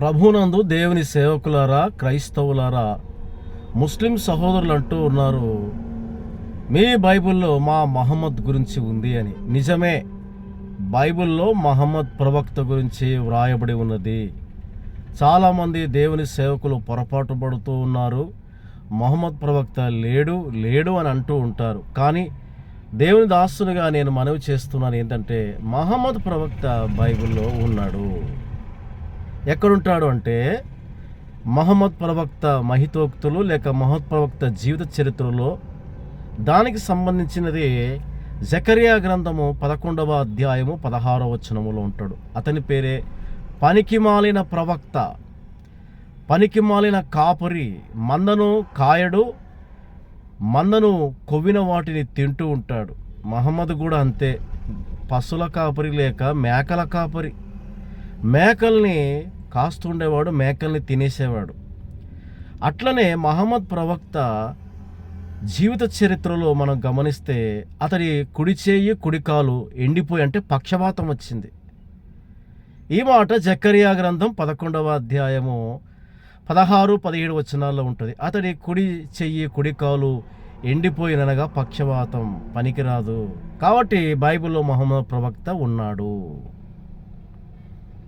ప్రభునందు దేవుని సేవకులారా క్రైస్తవులారా ముస్లిం సహోదరులు అంటూ ఉన్నారు. మీ బైబిల్లో మా మహమ్మద్ గురించి ఉంది అని. నిజమే బైబిల్లో మహమ్మద్ ప్రవక్త గురించి వ్రాయబడి ఉన్నది. చాలామంది దేవుని సేవకులు పొరపాటు పడుతూ ఉన్నారు. మహమ్మద్ ప్రవక్త లేడు లేడు అని అంటూ ఉంటారు. కానీ దేవుని దాసునిగా నేను మనవి చేస్తున్నాను ఏంటంటే మహమ్మద్ ప్రవక్త బైబిల్లో ఉన్నాడు. ఎక్కడుంటాడు అంటే మహమ్మద్ ప్రవక్త మహితోక్తులు లేక మహమ్మద్ ప్రవక్త జీవిత చరిత్రలో దానికి సంబంధించినది జకరియా గ్రంథము పదకొండవ అధ్యాయము పదహారవ వచనములో ఉంటాడు. అతని పేరే పనికిమాలిన ప్రవక్త పనికిమాలిన కాపరి మందను కాయడు మందను కొవ్విన వాటిని తింటూ ఉంటాడు. మహమ్మద్ కూడా అంతే. పశుల కాపరి లేక మేకల కాపరి. మేకల్ని కాస్తుండేవాడు మేకల్ని తినేసేవాడు. అట్లనే మహమ్మద్ ప్రవక్త జీవిత చరిత్రలో మనం గమనిస్తే అతడి కుడి చేయి కుడి కాలు ఎండిపోయి అంటే పక్షపాతం వచ్చింది. ఈ మాట జక్కరియా గ్రంథం పదకొండవ అధ్యాయము పదహారు పదిహేడు వచనాల్లో ఉంటుంది. అతడి కుడి చెయ్యి కుడి కాలు ఎండిపోయిననగా పక్షపాతం పనికిరాదు. కాబట్టి బైబిల్లో మహమ్మద్ ప్రవక్త ఉన్నాడు.